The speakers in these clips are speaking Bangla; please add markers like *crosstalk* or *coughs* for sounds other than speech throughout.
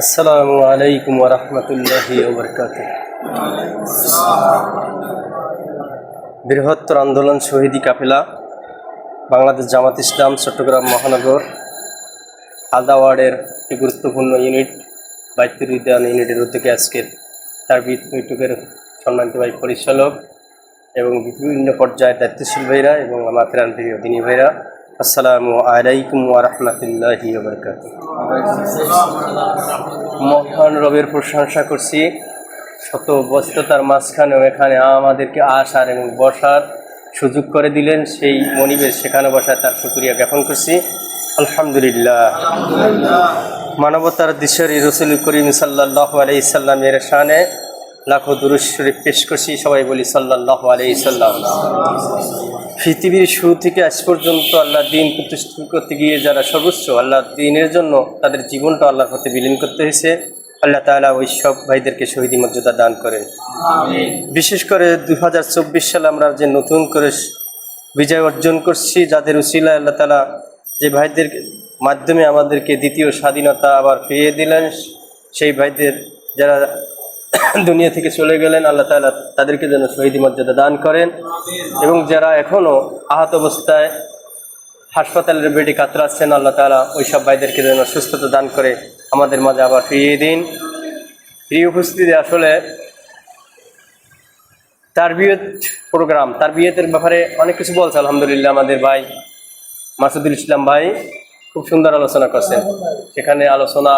আসসালামু আলাইকুম ওরহমতুল্লাহি বৃহত্তর আন্দোলন শহীদি কাফেলা, বাংলাদেশ জামাত ইসলাম, চট্টগ্রাম মহানগর হালদা ওয়ার্ডের একটি গুরুত্বপূর্ণ ইউনিট বাইতুর উদ্যান ইউনিটের উদ্যোগে আজকের তার বৈঠকের সম্মানিত ভাই পরিচালক এবং বিভিন্ন পর্যায়ের দায়িত্বশীল ভাইরা এবং আমার প্রাণ প্রিয় দিনী ভাইরা আসসালামু আলাইকুম ওরহমতুল্লাহি মহান রবের প্রশংসা করছি। শত ব্যস্ততার মাঝখানেও এখানে আমাদেরকে আসার এবং বসার সুযোগ করে দিলেন সেই মনিবের সেখানে বসায় তার শুক্রিয়া জ্ঞাপন করছি। আলহামদুলিল্লাহ। মানবতার দিশরি রসুল করিম সাল্লাহ আলাইসাল্লামের শানে লাখো দুরুশ শরীফ পেশ করছি। সবাই বলি সাল্লাহ আলাইসাল্লাম পৃথিবীর শুরু থেকে আজ পর্যন্ত আল্লাহ দিন প্রতিষ্ঠা করতে গিয়ে যারা সর্বোচ্চ আল্লাহ দিনের জন্য তাদের জীবনটা আল্লাহর পথে বিলীন করতে হয়েছে। আল্লাহ তাআলা ওই সব ভাইদেরকে শহীদি মর্যাদা দান করেন বিশেষ করে দু হাজার চব্বিশ সালে আমরা যে নতুন করে বিজয় অর্জন করছি যাদের উসিলা আল্লাহ তালা যে ভাইদের মাধ্যমে আমাদেরকে দ্বিতীয় স্বাধীনতা আবার ফিরিয়ে দিলেন সেই ভাইদের যারা *coughs* দুনিয়া থেকে চলে গেলেন, আল্লাহ তালা তাদেরকে যেন শহীদি মর্যাদা দান করেন। এবং যারা এখনও আহত অবস্থায় হাসপাতালের বেডে কাতরাচ্ছেন আল্লাহ তালা ওই সব ভাইদেরকে যেন সুস্থতা দান করে আমাদের মাঝে আবার ফিরিয়ে দিন। প্রিয় উপস্থিতি, আসলে তার বিয়েত প্রোগ্রাম তার বিয়েতের ব্যাপারে অনেক কিছু বলছে, আলহামদুলিল্লাহ, আমাদের ভাই মাসুদুল ইসলাম ভাই খুব সুন্দর আলোচনা করছেন। সেখানে আলোচনা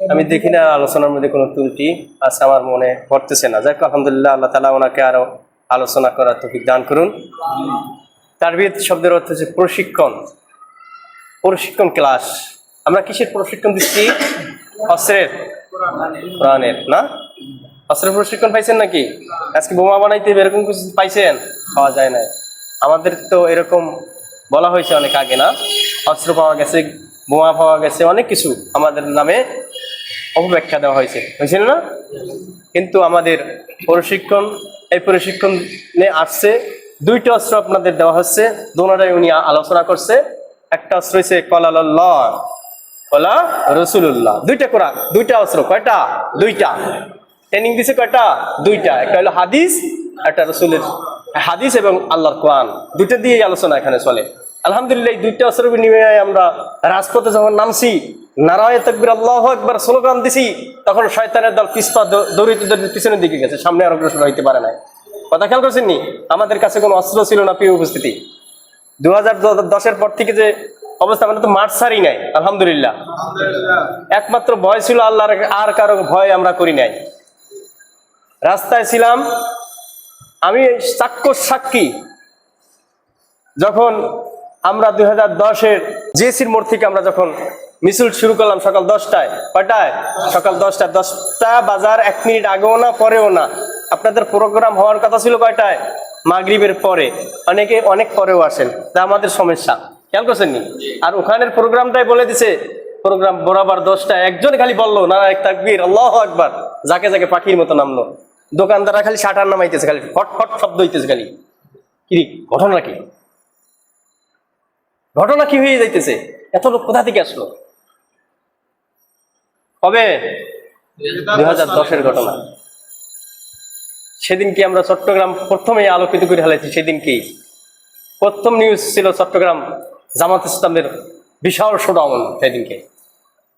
আমি দেখি না আলোচনার মধ্যে কোনো ত্রুটি আছে আমার মনে পড়তেছে না। যাক, আলহামদুলিল্লাহ, আল্লাহ তালা ওনাকে আরও আলোচনা করার তফিক দান করুন। তারবিয়ত শব্দের অর্থ হচ্ছে প্রশিক্ষণ। প্রশিক্ষণ ক্লাস। আমরা কিসের প্রশিক্ষণ দিচ্ছি? অস্ত্রের। প্রাণের না? অস্ত্রের প্রশিক্ষণ পাইছেন নাকি? আজকে বোমা বানাইতে এরকম কিছু পাইছেন? পাওয়া যায় না আমাদের তো এরকম বলা হয়েছে অনেক আগে, না? অস্ত্র পাওয়া গেছে, বোমা পাওয়া গেছে, অনেক কিছু আমাদের নামে অপব্যাখ্যা দেওয়া হয়েছে। হয়েছিল না? কিন্তু আমাদের প্রশিক্ষণ, এই প্রশিক্ষণে আসছে, দুইটা অস্ত্র আপনাদের দেওয়া হচ্ছে দোনোটাই উনি আলোচনা করছে। একটা অস্ত্র হচ্ছে কলাল্লাহ, কলা রসুল্লাহ দুইটা কোরআন, দুইটা অস্ত্র, কয়টা? দুইটা। ট্রেনিং দিছে কয়টা? দুইটা। একটা হলো হাদিস, একটা রসুলের হাদিস এবং আল্লাহর কোরআন। দুইটা দিয়েই আলোচনা এখানে চলে। আলহামদুলিল্লাহ, এই দুইটা অস্ত্র বিনিময়ে আমরা রাজপথে যখন নামছি নারায় তকবির, আল্লাহ একবার স্লোগান দিছি, তখন শয়তানের দল পিস্পা দৌড়িতে পিছনের দিকে গেছে, সামনে আর অগ্রসর হইতে পারে নাই। কথা খেয়াল করছেন নি? আমাদের কাছে কোনো অস্ত্র ছিল না প্রিয় উপস্থিতি। দু হাজার দশের পর থেকে যে অবস্থা আমরা তো মাঠ সারি নাই, আলহামদুলিল্লাহ। একমাত্র ভয় ছিল আল্লাহর, আর কারও ভয় আমরা করি নাই। রাস্তায় ছিলাম, আমি চাক্ষুষ সাক্ষী। যখন আমরা দুই হাজার দশের জিএসির মোড় থেকে আমরা যখন মিছিল শুরু করলাম সকাল দশটায়। কয়টায়? সকাল দশটায়। দশটা বাজার এক মিনিট আগেও না, পরেও না। আপনাদের প্রোগ্রাম হওয়ার কথা ছিল কয়টায়? মাগরিবের পরে। অনেকে, অনেক পরেও আসেন। তা আমাদের সমস্যা। খেয়াল করছেন নি? আর ওখানের প্রোগ্রামটাই বলে দিছে প্রোগ্রাম বরাবর দশটা। একজন খালি বলল, না এক তাকবীর, আল্লাহ একবার যাকে যাকে পাখির মতো নামলো। দোকানদাররা খালি শাটার নামাইতেছে, খালি ফট ফট শব্দ হইতেছে খালি। কি ঘটনা কি? ঘটনা কি হয়ে যাইতেছে? এত লোক কোথা থেকে আসলো? কবে? দুই হাজার দশের ঘটনা। সেদিন কি আমরা চট্টগ্রাম প্রথমে আলোকিত করে হালাইছি? সেদিন কি? প্রথম নিউজ ছিল চট্টগ্রাম জামাত ইসলামের বিশাল শোডাউন সেদিনকে।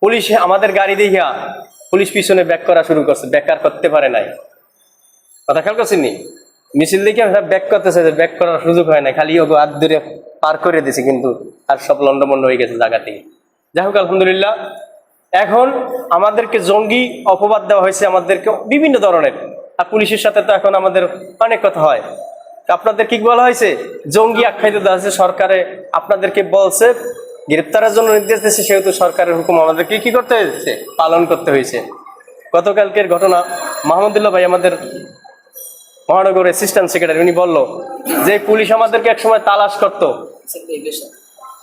পুলিশে আমাদের গাড়ি দেখিয়া পুলিশ পিছনে ব্যাক করা শুরু করছে। ব্যাক আর করতে পারে নাই। কথা খেয়াল করছেন নি? মিছিল দেখে ব্যাক করতেছে যে ব্যাক করার সুযোগ হয় না খালি ওগো হাত ধরে পার করে দিছে কিন্তু আর সব লন্ডমন্ড হয়ে গেছে জায়গা থেকে যাই হোক, আলহামদুলিল্লাহ এখন আমাদেরকে জঙ্গি অপবাদ দেওয়া হয়েছে আমাদেরকে বিভিন্ন ধরনের। আর পুলিশের সাথে তো এখন আমাদের অনেক কথা হয়। আপনাদের কি বলা হয়েছে? জঙ্গি আখ্যায়িত দেওয়া হয়েছে সরকারে আপনাদেরকে বলছে গ্রেপ্তারের জন্য নির্দেশ দিয়েছে সেহেতু সরকারের হুকুম আমাদেরকে কি করতে হয়েছে? পালন করতে হয়েছে। গতকালকের ঘটনা মাহমুদুল্লাহ ভাই আমাদের মহানগর অ্যাসিস্ট্যান্ট সেক্রেটারি উনি বলল যে পুলিশ আমাদেরকে একসময় তালাশ করতো।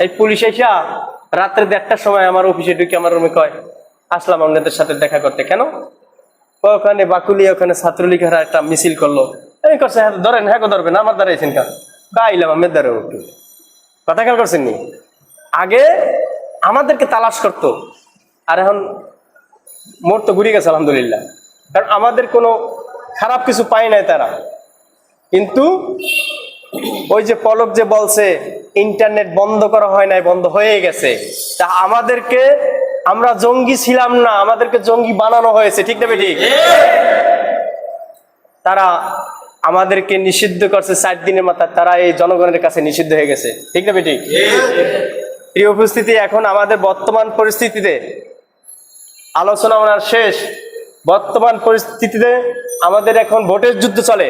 এই পুলিশ এসা রাত্রে দেড়টার সময় আমার অফিসে ঢুকে আমার রুমে কয়, আসলাম আপনাদের সাথে দেখা করতে। কেন? ওখানে বাকুলিয়া, ওখানে ছাত্রলীগেরা একটা মিছিল করল। এই করছে হ্যাঁ ধরেন হ্যাঁ ধরবেন, আমার দাঁড়াইছেন কেন? গাইলাম আমের দ্বারা একটু। কথা খেয়াল করছেন নি? আগে আমাদেরকে তালাশ করতো, আর এখন মোর তো ঘুরে গেছে, আলহামদুলিল্লাহ। কারণ আমাদের কোনো খারাপ কিছু পায় নাই তারা। কিন্তু ওই যে পলক যে বলছে ইন্টারনেট বন্ধ করা হয় নাই, বন্ধ হয়ে গেছে। তা আমাদেরকে, আমরা জঙ্গি ছিলাম না, আমাদেরকে জঙ্গি বানানো হয়েছে, ঠিক না ঠিক তারা আমাদেরকে নিষিদ্ধ করছে চার দিনের মাথায় তারা এই জনগণের কাছে নিষিদ্ধ হয়ে গেছে, ঠিক না ঠিক প্রিয় উপস্থিতি, এখন আমাদের বর্তমান পরিস্থিতিতে আলোচনা ওনার শেষ। বর্তমান পরিস্থিতিতে আমাদের এখন ভোটের যুদ্ধ চলে।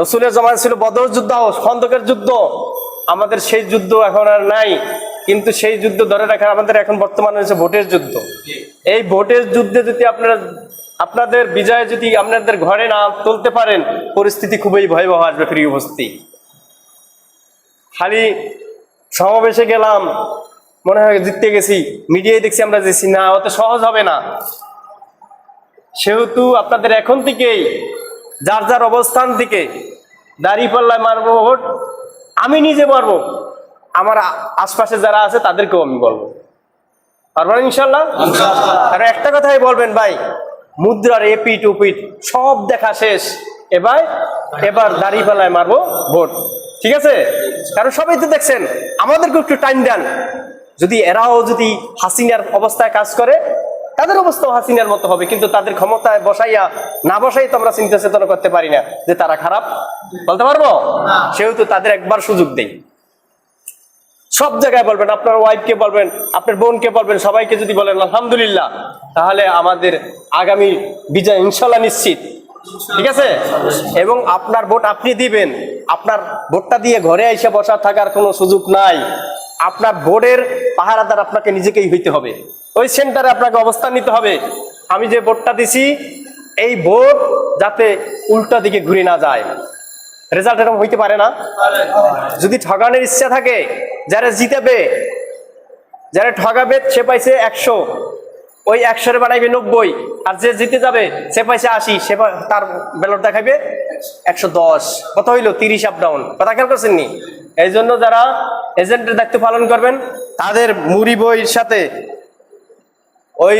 রসুলের জমান ছিল বদর যুদ্ধ, খন্দকের যুদ্ধ। আমাদের সেই যুদ্ধ এখন আর নাই, কিন্তু সেই যুদ্ধ ধরে রাখা আমাদের এখন বর্তমানে হচ্ছে ভোটের যুদ্ধ। এই ভোটের যুদ্ধে যদি আপনারা, আপনাদের বিজয় যদি আপনাদের ঘরে না তুলতে পারেন, পরিস্থিতি খুবই ভয়াবহ আসবে প্রিয় উপস্থিতি। খালি সমাবেশে গেলাম, মনে হয় জিততে গেছি, মিডিয়ায় দেখছি আমরা যেছি না অত সহজ হবে না। সেহেতু আপনাদের এখন থেকেই, যার যার অবস্থান থেকে দাঁড়িয়ে পাল্লায় মারবো ভোট আমি নিজে মারবো আমার আশপাশে যারা আছে তাদেরকেও আমি বলব। পারবেন ইনশাল্লাহ? আর একটা কথাই বলবেন ভাই মুদ্রার এপিট উপিট সব দেখা শেষ। এবার এবার দাঁড়িয়ে পাল্লায় মারবো ভোট। ঠিক আছে? কারণ সবাই তো দেখছেন আমাদেরকে একটু টাইম দেন। যদি এরাও যদি হাসিনার অবস্থায় কাজ করে তাদের অবস্থাও হাসিনার মতো হবে কিন্তু তাদের ক্ষমতায় বসাইয়া না বসাই তো আমরা চিন্তা চেতনা করতে পারি না যে তারা খারাপ। বলতে পারব? সেহেতু তাদের একবার সুযোগ দেই। সব জায়গায় বলবেন আপনার ওয়াইফকে বলবেন আপনার বোনকে বলবেন সবাইকে যদি বলেন আলহামদুলিল্লাহ তাহলে আমাদের আগামী বিজয় ইনশাল্লাহ নিশ্চিত। ঠিক আছে? এবং আপনার ভোট আপনি দিবেন আপনার ভোটটা দিয়ে ঘরে এসে বসা থাকার কোনো সুযোগ নাই। আপনার ভোটের পাহারাদার আপনাকে নিজেকেই হইতে হবে। ওই সেন্টারে আপনাকে অবস্থান নিতে হবে। আমি যে বোর্ডটা দিছি, এই বোর্ড যাতে উল্টা দিকে ঘুরে না যায়। রেজাল্ট এরকম হইতে পারে না। যদি ঠগানোর ইচ্ছা থাকে, যারা জিতাবে, যারা ঠগাবে, সে পাইছে একশো। ওই একশোর বানাইবে নব্বই। আর যে জিতে যাবে, সে পাইছে আশি। সে তার ব্যালট দেখাবে একশো দশ। কত হইল? তিরিশ আপ ডাউন কথা খেয়াল করছেন নি? এই জন্য যারা এজেন্টের দায়িত্ব পালন করবেন, তাদের মুড়ি বইয়ের সাথে ওই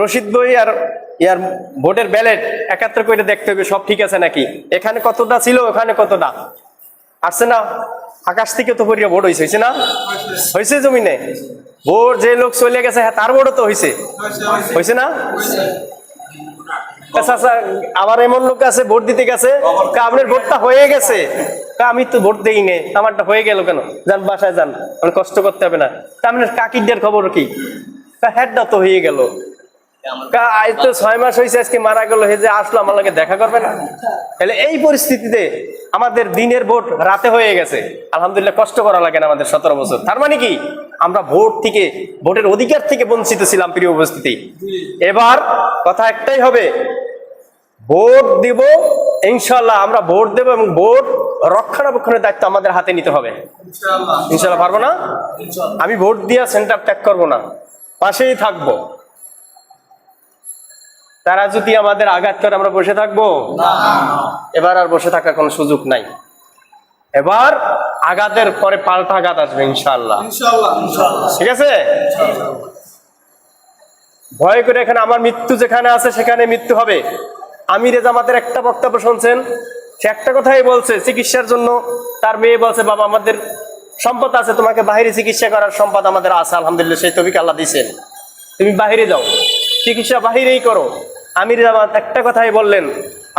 রশিদ বই আর ইয়ার ভোটের ব্যালেট একাত্তর করে দেখতে হবে, সব ঠিক আছে নাকি? এখানে কতটা ছিল, ওখানে কতটা? আসছে না? আকাশ থেকে তো পরিয়া ভোট হয়েছে না? হয়েছে জমিনে? ভোট যে লোক চলে গেছে হ্যাঁ তার ভোটও তো হয়েছে হয়েছে না? আবার এমন লোক আছে, ভোট দিতে গেছে আপনার ভোটটা হয়ে গেছে। আমি তো ভোট দেই নে আমারটা হয়ে গেল কেন? যান, বাসায় যান অনেক কষ্ট করতে হবে না। তা আপনার কাকিরদের খবর কি? হ্যাডটা তো হয়ে গেল। আজ তো ছয় মাস হয়েছে আজকে মারা গেল যে আসলো, আমার দেখা করবে না? তাহলে এই পরিস্থিতিতে আমাদের দিনের ভোট রাতে হয়ে গেছে। আলহামদুলিল্লাহ কষ্ট করা লাগে না আমাদের সতেরো বছর। তার মানে কি? আমরা ভোট থেকে, ভোটের অধিকার থেকে বঞ্চিত ছিলাম প্রিয় উপস্থিতি। এবার কথা একটাই হবে ভোট দিব ইনশাল্লাহ আমরা ভোট দেব এবং ভোট রক্ষণাবেক্ষণের দায়িত্ব আমাদের হাতে নিতে হবে। ইনশাল্লাহ পারব না? আমি ভোট দিয়া সেন্টার ত্যাগ করব না। পাশেই থাকব। তারা যদি আমাদের আঘাত করে আমরা বসে থাকব? এবার আর বসে থাকার কোনো সুযোগ নাই। এবার আঘাতের পরে পাল্টা আঘাত আসবে ইনশাল্লাহ ঠিক আছে? ভয় করে এখানে আমার মৃত্যু যেখানে আছে সেখানে মৃত্যু হবে। আমিরে জামাতের একটা বক্তব্য শুনছেন, সে একটা কথাই বলছে, চিকিৎসার জন্য তার মেয়ে বলছে, বাবা, আমাদের সম্পদ আছে, তোমাকে বাহিরে চিকিৎসা করার সম্পদ আমাদের আছে, আলহামদুলিল্লাহ, সেই তবিকে আল্লাহ দিছেন তুমি বাহিরে যাও, চিকিৎসা বাহিরেই করো। আমির জামাত একটা কথাই বললেন,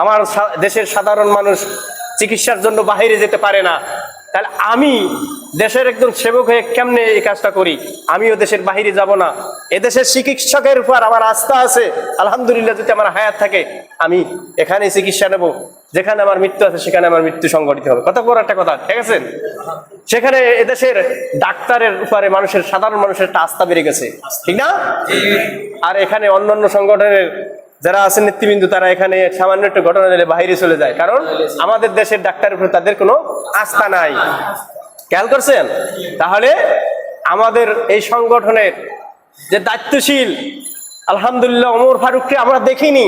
আমার দেশের সাধারণ মানুষ চিকিৎসার জন্য বাহিরে যেতে পারে না। তাহলে আমি দেশের একজন সেবক হয়ে কেমনে এই কাজটা করি? আমিও দেশের বাহিরে যাব না। এদেশের চিকিৎসকের উপর আমার আস্থা আছে। আলহামদুলিল্লাহ, যদি আমার হায়াত থাকে, আমি এখানে চিকিৎসা নেব। যেখানে আমার মৃত্যু আছে, সেখানে আমার মৃত্যু সংগঠিত হবে। কত বড় একটা কথা, ঠিক আছে? সেখানে এদেশের ডাক্তারের উপরে মানুষের, সাধারণ মানুষের একটা আস্থা বেড়ে গেছে। ঠিক না? আর এখানে অন্যান্য সংগঠনের যারা আছেন, নেতৃবৃন্দ, তারা এখানে সামান্য একটা ঘটনা দিলে বাইরে চলে যায়। কারণ আমাদের দেশের ডাক্তারের উপরে তাদের কোনো আস্থা নাই। খেয়াল করছেন? তাহলে আমাদের এই সংগঠনের যে দায়িত্বশীল আলহামদুলিল্লাহ ওমর ফারুককে আমরা দেখিনি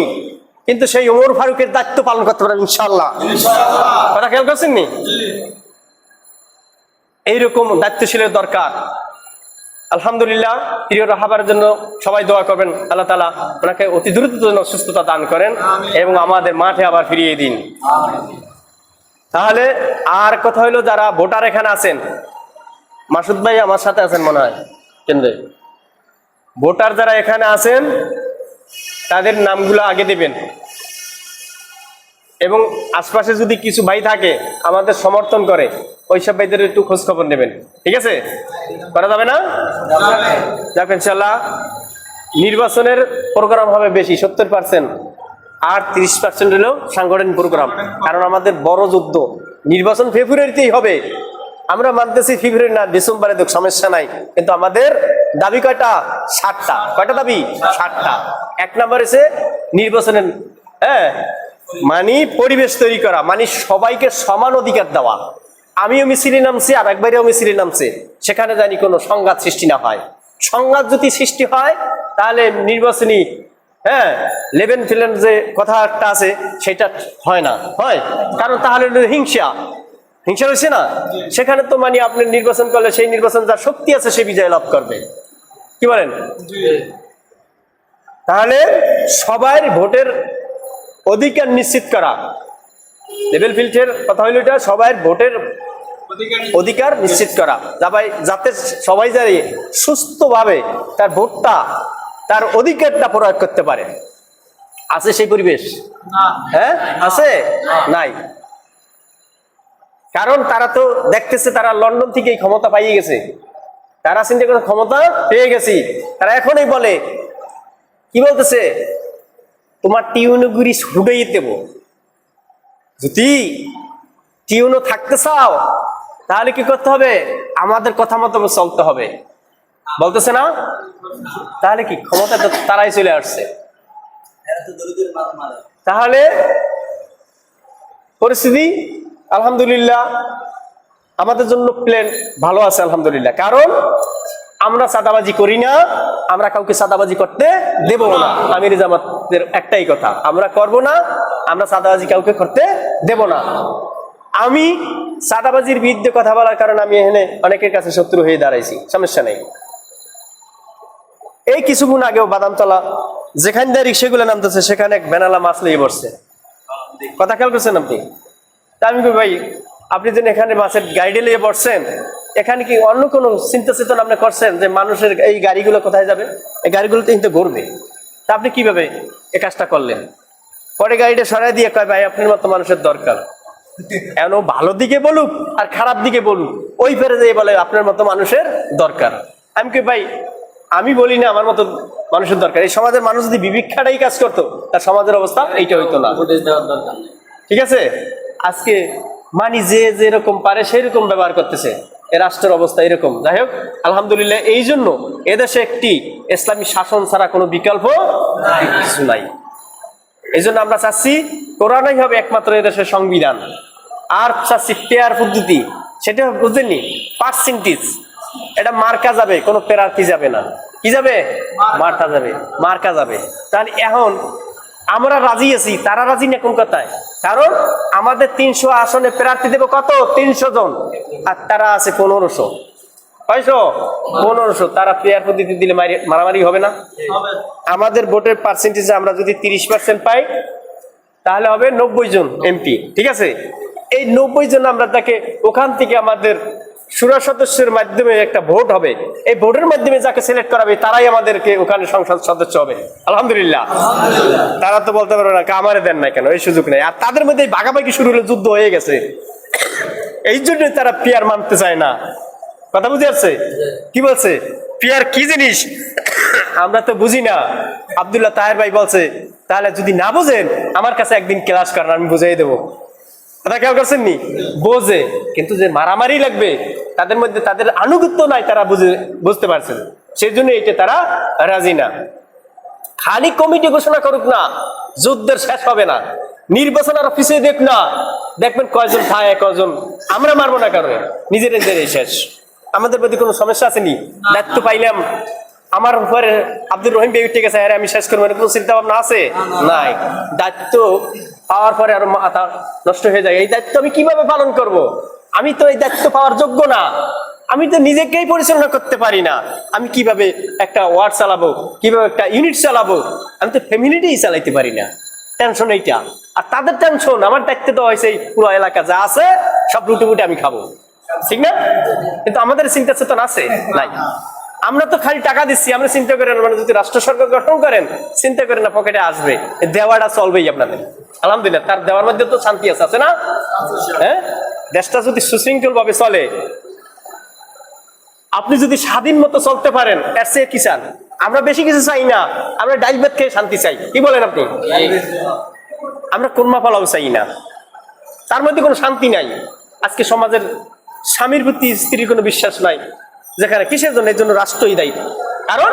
কিন্তু সেই ওমর ফারুকের দায়িত্ব পালন করতে পারেন ইনশাল্লাহ কথা খেয়াল করছেন নি? এইরকম দায়িত্বশীলের দরকার। আলহামদুলিল্লাহ প্রিয় রাহাবার জন্য সবাই দোয়া করবেন। আল্লাহ তালা ওনাকে অতি দ্রুত যেন সুস্থতা দান করেন এবং আমাদের মাঠে আবার ফিরিয়ে দিন। তাহলে আর কথা হইল যারা ভোটার এখানে আছেন। মাসুদ ভাই আমার সাথে আছেন মনে হয়, কেন্দ্রে। ভোটার যারা এখানে আছেন, তাদের নামগুলো আগে দেবেন। এবং আশপাশে যদি কিছু ভাই থাকে, আমাদের সমর্থন করে, ওইসব ভাইদের একটু খোঁজ খবর নেবেন। ঠিক আছে? করা যাবে না? যাক ইনশাল্লাহ নির্বাচনের প্রোগ্রাম হবে বেশি, সত্তর পার্সেন্ট আর তিরিশ পার্সেন্ট হলো সাংগঠনিক প্রোগ্রাম কারণ আমাদের বড় যুদ্ধ। নির্বাচন ফেব্রুয়ারিতেই হবে। আমরা মানতেছি ফেব্রুয়ারি না, ডিসেম্বরে তো সমস্যা নাই। কিন্তু আমাদের দাবি কয়টা? ষাটটা কয়টা দাবি? ষাটটা এক নম্বর এসে নির্বাচনের হ্যাঁ মানে পরিবেশ তৈরি করা মানে সবাইকে সমান অধিকার দেওয়া। আমিও মিছিলে নামছি, আর একবারেও মিছিলে নামছে। সেখানে জানি কোনো সংঘাত সৃষ্টি না হয়। সংঘাত যদি সৃষ্টি হয়, তাহলে নির্বাচনী হ্যাঁ লেভেন ফিলেন যে কথা একটা আছে সেটা হয় না। হয়? কারণ তাহলে হলো হিংসা। হিংসা রয়েছে না? সেখানে তো মানে আপনি নির্বাচন করলে সেই নির্বাচন যার শক্তি আছে সে বিজয় লাভ করবে। কি বলেন? তাহলে সবাই ভোটের অধিকার নিশ্চিত করা। লেভেল ফিল্ডের কথা হইল এটা সবাই ভোটের অধিকার নিশ্চিত। করা। যাতে সবাই যাতে সুস্থভাবে তার ভোটটা তার অধিকারটা প্রয়োগ করতে পারে। আছে সেই পরিবেশ? হ্যাঁ? আছে? নাই। কারণ তারা তো দেখতেছে তারা লন্ডন থেকে এই ক্ষমতা পাইয়ে গেছে। তারা চিন্তা করে ক্ষমতা পেয়ে গেছি। তারা এখনই বলে কি বলতেছে? তোমার টিউনগুড়ি হুডেই দেব। যদি টিউনও থাকতে চাও তাহলে কি করতে হবে? আমাদের কথা মতো চলতে হবে। বলতেছে না? তাহলে কি ক্ষমতা তো তারাই চলে আসছে। তাহলে পরিস্থিতি আলহামদুলিল্লাহ আমাদের জন্য প্ল্যান ভালো আছে আলহামদুলিল্লাহ। কারণ আমরা সাদাবাজি করি না আমরা কাউকে সাদাবাজি করতে দেব না। আমির জামাতের একটাই কথা আমরা করব না আমরা সাদাবাজি কাউকে করতে দেব না। আমি সাদাবাজির বিরুদ্ধে কথা বলার কারণে আমি এখানে অনেকের কাছে শত্রু হয়ে দাঁড়াইছি সমস্যা নেই। এই কিছুক্ষণ আগেও বাদামতলা, যেখান দিয়ে রিক্সাগুলো নামতেছে, সেখানে এক বেনালা মাছ নিয়ে বসছে কথা খেয়াল করছেন আপনি? তা আমি ভাই, আপনি যেন এখানে মাছের গাড়ি নিয়ে বসছেন এখানে কি অন্য কোনো চিন্তা চেতনা আপনি করছেন যে মানুষের এই গাড়িগুলো কোথায় যাবে? এই গাড়িগুলো তো কিন্তু ঘুরবে। তা আপনি কীভাবে এ কাজটা করলেন? পরে গাড়িটা সরাই দিয়ে কয়, ভাই, আপনার মতো মানুষের দরকার। এমন ভালো দিকে বলুক আর খারাপ দিকে বলুক, ওই ফেরে যে বলে, আপনার মতো মানুষের দরকার। আমি কি ভাই আমি বলি না আমার মতো মানুষের দরকার। এই সমাজের মানুষ যদি বিবিক্ষাটাই কাজ করতো তার সমাজের অবস্থা এইটা হইতো না। ঠিক আছে? আজকে মানি যে যেরকম পারে সেই রকম ব্যবহার করতেছে। এ রাষ্ট্রের অবস্থা এরকম। যাই হোক আলহামদুলিল্লাহ এই জন্য এদেশে একটি ইসলামী শাসন ছাড়া কোনো বিকল্প কিছু নাই। এই জন্য আমরা চাচ্ছি কোরআনই হবে একমাত্র এদেশের সংবিধান। আর চাচ্ছি পেয়ার পদ্ধতি। সেটা বুঝলেননি পার্সেন্টেজ। এটা মার্কা যাবে কোনো প্রার্থী যাবে না। কি যাবে? মার্কা। যাবে মার্কা যাবে। তাহলে এখন আমরা রাজি আছি তারা রাজি না কোন কথায়? কারণ আমাদের তিনশো আসনে প্রার্থী দেবো কত? তিনশো জন। আর তারা আছে পনেরোশো। কয়শো পনেরোশো। তারা প্লেয়ার পদ্ধতি দিলে মারি- মারামারি হবে না? আমাদের ভোটের পার্সেন্টেজে আমরা যদি তিরিশ পার্সেন্ট পাই তাহলে হবে নব্বই জন এমপি। ঠিক আছে? এই নব্বই জন আমরা তাকে ওখান থেকে আমাদের সুরা সদস্যের মাধ্যমে একটা ভোট হবে। এই ভোটের মাধ্যমে যাকে সিলেক্ট করাবে তারাই আমাদেরকে ওখানে সংসদ সদস্য হবে। আলহামদুলিল্লাহ। তারা তো বলতে পারবে না আমারে দেন না কেন? এই সুযোগ নেই। আর তাদের মধ্যে ভাগাভাগি শুরু হলে যুদ্ধ হয়ে গেছে। এই জন্যই তারা পিয়ার মানতে চায় না। কথা বুঝে যাচ্ছে কি বলছে? পিয়ার কি জিনিস? আমরা তো বুঝি না। আব্দুল্লাহ তাহের ভাই বলছে তাহলে যদি না বুঝেন আমার কাছে একদিন ক্লাস করেন আমি বুঝাই দেবো। কথা খেয়াল করছেন নি? বোঝে। কিন্তু যে মারামারি লাগবে, তাদের মধ্যে তাদের আনুগত্য নাই তারা বুঝে, বুঝতে পারছেন। সেই জন্য এটা তারা রাজি না। খালি কমিটি ঘোষণা করুক না, যুদ্ধের শেষ হবে না। নির্বাচন আর অফিসে দেখ না। দেখবেন কয়জন থাকে কয়জন আমরা মারবো না কারণে নিজের নিজেরই শেষ। আমাদের প্রতি কোনো সমস্যা আছে নি? দায়িত্ব পাইলাম। আমার উপরে আব্দুর রহিম বেবি ঠিক আছে, আরে আমি শেষ করব কোনো চিন্তা ভাবনা আছে? নাই। দায়িত্ব পাওয়ার পরে আরও মাথা নষ্ট হয়ে যায়। এই দায়িত্ব আমি কীভাবে পালন করব। আমি তো এই দায়িত্ব পাওয়ার যোগ্য না। আমি তো নিজেকেই পরিচালনা করতে পারি না। আমি কীভাবে একটা ওয়ার্ড চালাবো? কীভাবে একটা ইউনিট চালাবো? আমি তো ফ্যামিলিটাই চালাইতে পারি না। টেনশন এইটা। আর তাদের টেনশন, আমার দায়িত্ব তো হয়েছে এই পুরো এলাকা যা আছে, সব রুটি আমি খাব। ঠিক না? কিন্তু আমাদের চিন্তা চেতন আছে? নাই। আমরা তো খালি টাকা দিচ্ছি আমরা চিন্তা করেন মানে যদি রাষ্ট্র সরকার গঠন করেন চিন্তা করেন না পকেটে আসবে। দেওয়াটা চলবেই আপনাদের। আলহামদুলিল্লাহ তার দেওয়ার মধ্যে তো শান্তি আছে আছে না? হ্যাঁ? দেশটা যদি সুশৃঙ্খল ভাবে চলে আপনি যদি স্বাধীন মতো চলতে পারেন এর চেয়ে কি চান? আমরা বেশি কিছু চাই না আমরা ডাইল ভাত খেয়ে শান্তি চাই। কি বলেন আপনি? আমরা কোরমা পালাও চাই না। তার মধ্যে কোনো শান্তি নাই। আজকে সমাজের স্বামীর প্রতি স্ত্রীর কোনো বিশ্বাস নাই। যেখানে কিসের জন্য? এর জন্য রাষ্ট্রই দায়ী। কারণ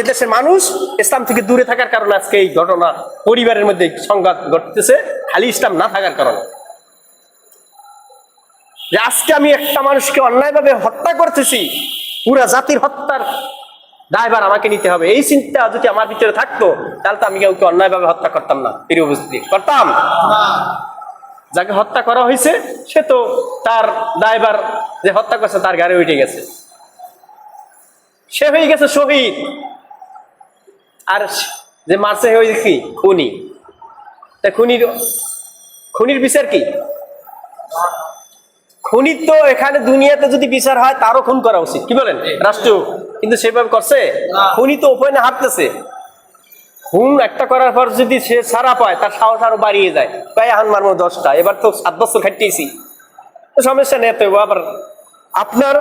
এদেশের মানুষ ইসলাম থেকে দূরে থাকার কারণে আজকে এই ঘটনা পরিবারের মধ্যে সংঘাত ঘটতেছে, খালি ইসলাম না থাকার কারণে। যে আজকে আমি একটা মানুষকে অন্যায়ভাবে হত্যা করতেছি, পুরা জাতির হত্যার দায়ভার আমাকে নিতে হবে। এই চিন্তা যদি আমার ভিতরে থাকতো, তাহলে তো আমি কাউকে অন্যায়ভাবে হত্যা করতাম না। প্রিয় উপস্থিতি, করতাম? যাকে হত্যা করা হয়েছে সে তো তার দায়ভার যে হত্যা করছে তার গাড়ি উঠে গেছে। সে হয়ে গেছে শহীদ। আর যে মারছে হয়ে কি? খুনি। তা খুনির খুনির বিচার কি? খুনি তো এখানে দুনিয়াতে যদি বিচার হয় তারও খুন করা উচিত। কি বলেন? রাষ্ট্র কিন্তু সেভাবে করছে? খুনি তো ওপেনে হাঁটতেছে। খুন একটা করার পর যদি সে ছাড়া পায় তার সাহস আরও বাড়িয়ে যায়। তাই এখন মারবো দশটা। এবার তো সাত বছর খাটিয়েছি সমস্যা নেই তো আবার আপনার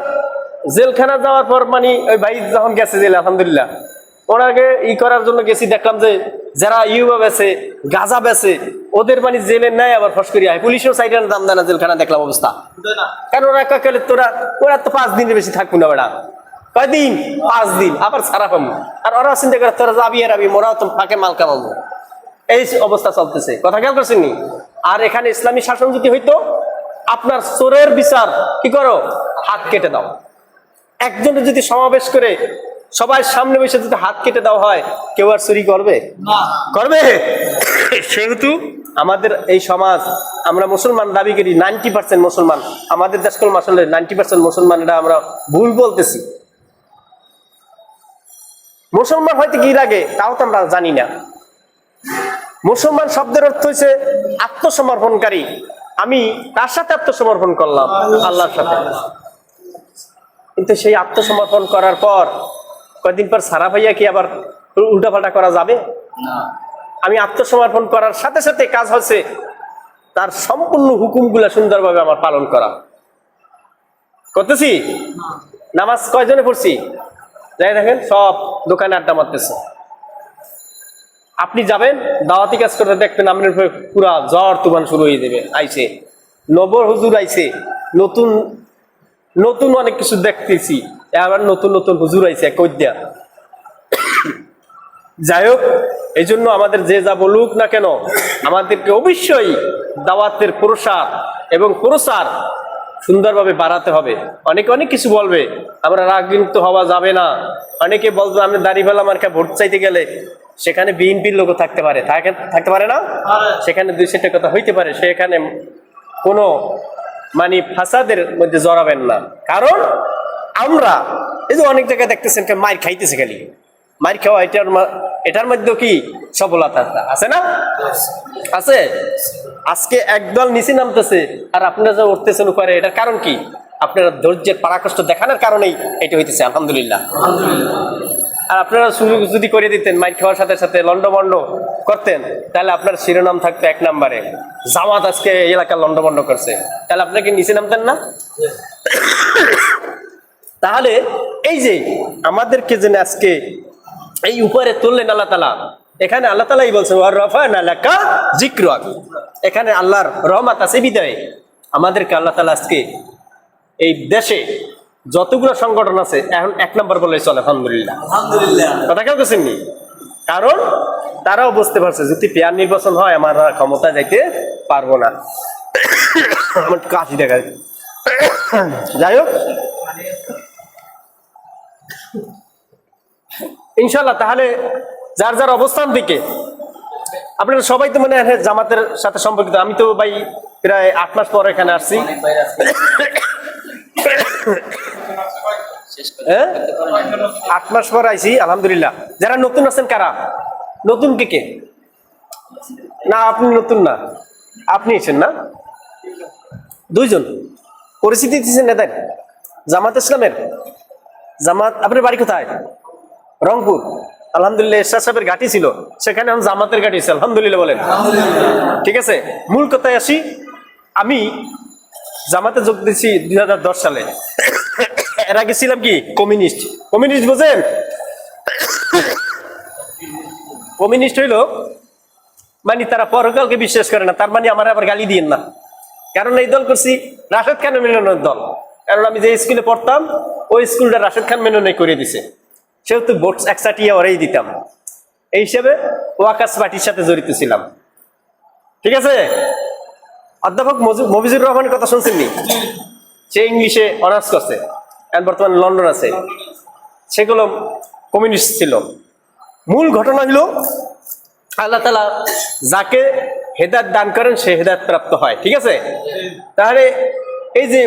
জেলখানা যাওয়ার পর মানে ওই ভাই যখন গেছে জেল আলহামদুলিল্লাহ ওনাকে ই করার জন্য গেছি দেখলাম যে যারা ইউবা বেছে গাজা বেছে ওদের মানে জেলে নেয় আবার ফস করিয়া হয় পুলিশও সাইডের দাম দেয় না জেলখানা দেখলাম অবস্থা। কারণ ওরা কাকলে তোরা ওরা তো পাঁচ দিনের বেশি থাকব না বেড়া। কয়দিন? পাঁচ দিন। আবার সারা পাবো। আর ওরা চিন্তা করে তোরা যাবি আর আমি মোরাও তো ফাঁকে মাল কামাবো। এই অবস্থা চলতেছে। কথা খেয়াল করছেন নি? আর এখানে ইসলামী শাসন যদি হইতো আপনার চোরের বিচার কি করো? হাত কেটে দাও। একজন যদি সমাবেশ করে সবাই সামনে বসে যদি হাত কেটে দেওয়া হয় কেউ আর চুরি করবে? করবে? সেহেতু আমাদের এই সমাজ আমরা মুসলমান দাবি করি নাইনটি পার্সেন্ট মুসলমান। আমাদের দেশকল আসলে নাইনটি পার্সেন্ট মুসলমানরা আমরা ভুল বলতেছি। মুসলমান হয়তো কি লাগে? তাও তো আমরা জানি না। মুসলমান শব্দের অর্থ হচ্ছে আত্মসমর্পণকারী। আমি তার সাথে আত্মসমর্পণ করলাম আল্লাহর সাথে। কিন্তু সেই আত্মসমর্পণ করার পর কয়েকদিন পর সারা ভাইয়া কি আবার উল্টাপাল্টা করা যাবে? আমি আত্মসমর্পণ করার সাথে সাথে কাজ হচ্ছে তার সম্পূর্ণ হুকুমগুলা সুন্দরভাবে আমার পালন করা। করতেছি? নামাজ কয়জনে পড়ছি? যাই দেখেন সব দোকানে আড্ডা মারতেছে। আপনি যাবেন, দাওয়াতি কাজ করতে দেখবেন আপনার পুরা জ্বর তুফান শুরু হয়ে যাবে, আইছে। নবর হুজুর আইছে, নতুন নতুন অনেক কিছু দেখতেছি, আবার নতুন নতুন হুজুর আইছে কৈদ্যা যাই হোক, এই জন্য আমাদের যে যা বলুক না কেন, আমাদেরকে অবশ্যই দাওয়াতের প্রসার এবং প্রসার সুন্দরভাবে বাড়াতে হবে। অনেকে অনেক কিছু বলবে, আমরা রাগ রাগবিন্ত হওয়া যাবে না। অনেকে বলবে আমি দাঁড়িয়ে মার্কা ভোট চাইতে গেলে সেখানে বিএনপির লোক থাকতে পারে। থাকে- থাকতে পারে না? সেখানে দুই সেটা কথা হইতে পারে, সেখানে কোনো মানে ফাসাদের মধ্যে জড়াবেন না। কারণ আমরা, এই যে অনেক জায়গায় দেখতেছেন মার খাইতেছে খালি। মার খাওয়া এটার এটার মধ্যে কি সফলতা আছে না? আছে? আজকে একদল নিচে নামতেছে আর আপনারা যা উঠতেছেন উপরে, এটার কারণ কি? আপনারা ধৈর্যের পারাকষ্ট দেখানোর কারণেই এটা হইতেছে, আলহামদুলিল্লাহ। আর আপনারা সুযোগ যদি করে দিতেন মাইক খাওয়ার সাথে সাথে লন্ডভন্ড করতেন, তাহলে আপনার শিরোনাম থাকতো এক নম্বরে। জামাত আজকে এই এলাকার লন্ডভন্ড করছে। তাহলে আপনাকে নিচে নামতেন না? তাহলে এই যে আমাদেরকে যেন আজকে এই উপরে তুললেন আল্লাহ তালা এখানে আল্লাহ তালাই বলছেন এখানে আল্লাহর রহমাত আছে বিদায়। আমাদেরকে আল্লাহ তালা আজকে এই দেশে যতগুলো সংগঠন আছে এখন এক নম্বর বলে চলে আলহামদুলিল্লাহ। কথা কেউ কেছেননি কারণ তারাও বুঝতে পারছে যদি পেয়ার নির্বাচন হয় আমার ক্ষমতা যাইতে পারব না। *coughs* আমার কাশি দেখা যায়। *coughs* যাই হোক ইনশাল্লাহ তাহলে যার যার অবস্থান দিকে। আপনারা সবাই তো মনে জামাতের সাথে সম্পর্কিত। আমি তো ভাই প্রায় আট মাস পর এখানে আসছি। *coughs* হ্যাঁ? আট মাস পর আইছি, আলহামদুলিল্লাহ। যারা নতুন আছেন কারা? নতুন কে কে? না, আপনি নতুন না। আপনি এসেন না? দুইজন। পরিস্থিতি দিচ্ছেন নেতার। জামাত ইসলামের। জামাত, আপনার বাড়ি কোথায়? রংপুর। আলহামদুলিল্লাহ এরশাদ সাহেবের ঘাটি ছিল। সেখানে এখন জামাতের ঘাটি আছে। আলহামদুলিল্লাহ বলেন। ঠিক আছে? মূল কথায় আসি। আমি জামাতে যোগ দিয়েছি দুই সালে। এর আগে ছিলাম কি? কমিউনিস্ট। কমিউনিস্ট বোঝেন? কমিউনিস্ট হইল মানে তারা পরকালকে বিশ্বাস করে না। তার মানে আমার আবার গালি দিয়েন না। কারণ এই দল করছি রাশেদ খান মেননের দল। কারণ আমি যে স্কুলে পড়তাম ওই স্কুলটা রাশেদ খান মেননে করে দিছে। সেহেতু ভোট একসাটিয়ে ওরাই দিতাম। এই হিসেবে ওয়াকাস পার্টির সাথে জড়িত ছিলাম। ঠিক আছে? অধ্যাপক মফিজুর রহমানের কথা শুনছেননি? সে ইংলিশে অনার্স করছে বর্তমানে লন্ডন আছে। সেগুলো কমিউনিস্ট ছিল। মূল ঘটনা হলো, আল্লাহ তালা যাকে হেদায়ত দান করেন, সে হেদায়ত প্রাপ্ত হয়। ঠিক আছে? তাহলে এই যে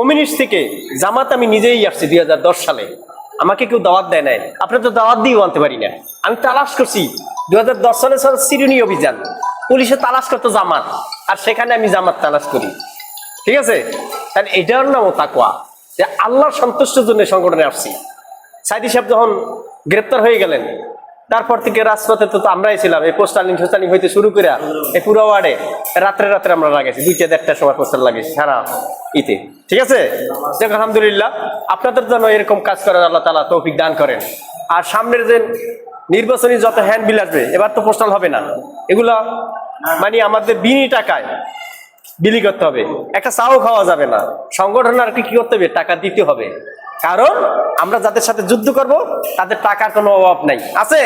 কমিউনিস্ট থেকে জামাত আমি নিজেই আসছি দুই হাজার দশ সালে। আমাকে কেউ দাওয়াত দেয় নাই। আপনার তো দাওয়াত দিয়েও আনতে পারি না। আমি তালাশ করছি। দুই হাজার দশ সালে সাল সিরুনি অভিযান। পুলিশে তালাশ করতো জামাত। আর সেখানে আমি জামাত তালাশ করি। ঠিক আছে? তাহলে এটার নামও তাকুয়া যে আল্লাহর সন্তুষ্টের জন্য সংগঠনে আসছি। সাইদি সাহেব যখন গ্রেপ্তার হয়ে গেলেন তারপর থেকে রাজপথে তো আমরাই ছিলাম। এই পোস্টালিং টোস্টালিং হইতে শুরু করে এই পুরো ওয়ার্ডে রাত্রে রাত্রে আমরা লাগাইছি। দুইটা দেড়টার সময় পোস্টার লাগিয়েছি সারা ইতে। ঠিক আছে? আলহামদুলিল্লাহ। আপনাদের জন্য এরকম কাজ করার আল্লাহ তালা তৌফিক দান করেন। আর সামনের যে নির্বাচনী যত হ্যান্ড বিল আসবে, এবার তো পোস্টাল হবে না। এগুলা মানে আমাদের বিনি টাকায় বিলি করতে হবে। একটা চাও খাওয়া যাবে না। সংগঠন আর কি কি করতে হবে? টাকা দিতে হবে। কারণ আমরা যাদের সাথে যুদ্ধ করব, তাদের টাকার কোনো অভাব নাই। আছে?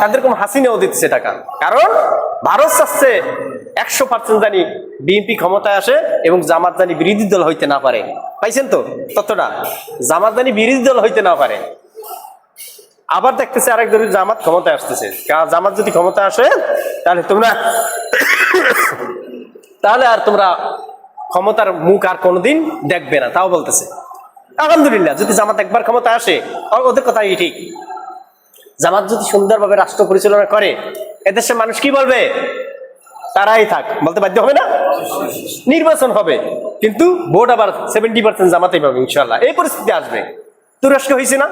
তাদের কোনো হাসিনেও দিচ্ছে টাকা। কারণ ভারত চাচ্ছে একশো পার্সেন্ট জানি বিএনপি ক্ষমতায় আসে এবং জামাত জানি বিরোধী দল হইতে না পারে। পাইছেন তো ততটা জামাত জানি বিরোধী দল হইতে না পারে। আবার দেখতেছে আরেক দলের জামাত ক্ষমতায় আসতেছে। জামাত যদি ক্ষমতায় আসে, তাহলে তোমরা *coughs* তাহলে আর তোমরা ক্ষমতার মুখ আর কোনোদিন দেখবে না, তাও বলতেছে। আলহামদুলিল্লাহ, যদি জামাত একবার ক্ষমতা আসে ওদের কথাই ঠিক। জামাত যদি সুন্দরভাবে রাষ্ট্র পরিচালনা করে, এদেশের মানুষ কি বলবে? তারাই থাক। বলতে বাধ্য হবে না? নির্বাচন হবে। কিন্তু ভোট আবার সেভেন্টি পার্সেন্ট জামাতেই পাবে ইনশাল্লাহ এই পরিস্থিতি আসবে। তুরস্কে হয়েছে না?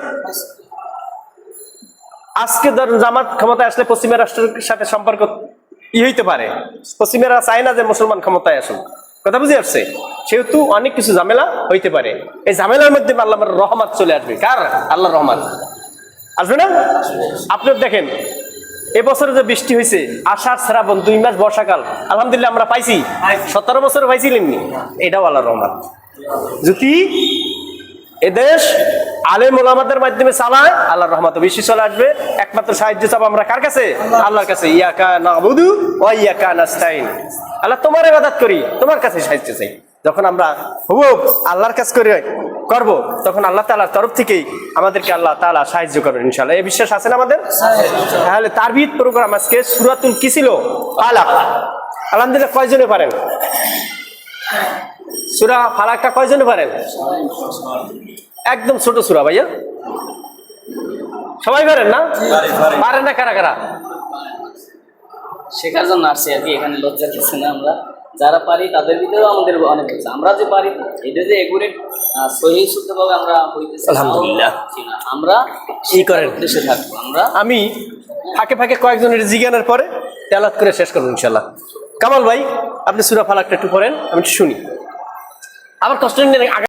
আজকে ধরুন জামাত ক্ষমতায় আসলে পশ্চিমা রাষ্ট্রের সাথে সম্পর্ক ই হইতে পারে। পশ্চিমেরা চায় না যে মুসলমান ক্ষমতায় আসুক। কথা বুঝে আসছে? সেহেতু অনেক কিছু ঝামেলা হইতে পারে। এই ঝামেলার মধ্যে আল্লাহ রহমত চলে আসবে। কার? আল্লাহ রহমান আসবে না? আপনার দেখেন এবছর যে বৃষ্টি হয়েছে আষাঢ় শ্রাবণ দুই মাস বর্ষাকাল আলহামদুলিল্লাহ আমরা পাইছি। সতেরো বছর পাইছিলেননি। এটাও আল্লাহ রহমান যদি এদেশ আলেম ওলামাদের মাধ্যমে চালায়, আল্লাহর রহমত বেশি চলে আসবে। একমাত্র সাহায্য চাবো আমরা কার কাছে? আল্লাহর কাছে। ইয়াকা নাবুদু ও ইয়াকা নাস্তাইন। আল্লাহ তোমার ইবাদত করি, তোমার কাছে সাহায্য চাই। যখন আমরা হুব আল্লাহর কাজ করে করব, তখন আল্লাহ তাআলার তরফ থেকেই আমাদেরকে আল্লাহ তাআলা সাহায্য করবেন ইনশাআল্লাহ। এই বিশ্বাস আছে না আমাদের? তাহলে তারবিদ প্রোগ্রাম আজকে সূরাতুল কি ছিল আলাক। আলহামদুলিল্লাহ, কয়জনে পারেন? সূরা ফালাকটা কয়জনে পারেন? একদম ছোট সুরা ভাইয়া। সবাই পারেন না? পারেন না কারা কারা? শেখার জন্য আসছি আর কি এখানে লজ্জা কিছু না আমরা। যারা পারি তাদের ভিতরেও আমাদের অনেক কিছু আমরা যে পারি এটা যে এগুলো সহি শুদ্ধভাবে আমরা হইতেছি আলহামদুলিল্লাহ। আমরা কি করেন? দেশে থাকব। আমরা আমি ফাঁকে ফাঁকে কয়েকজনের জিজ্ঞানের পরে তেলাত করে শেষ করব ইনশাল্লাহ কামাল ভাই আপনি সুরা ফালাকটা একটু পড়েন আমি একটু শুনি। আবার কষ্ট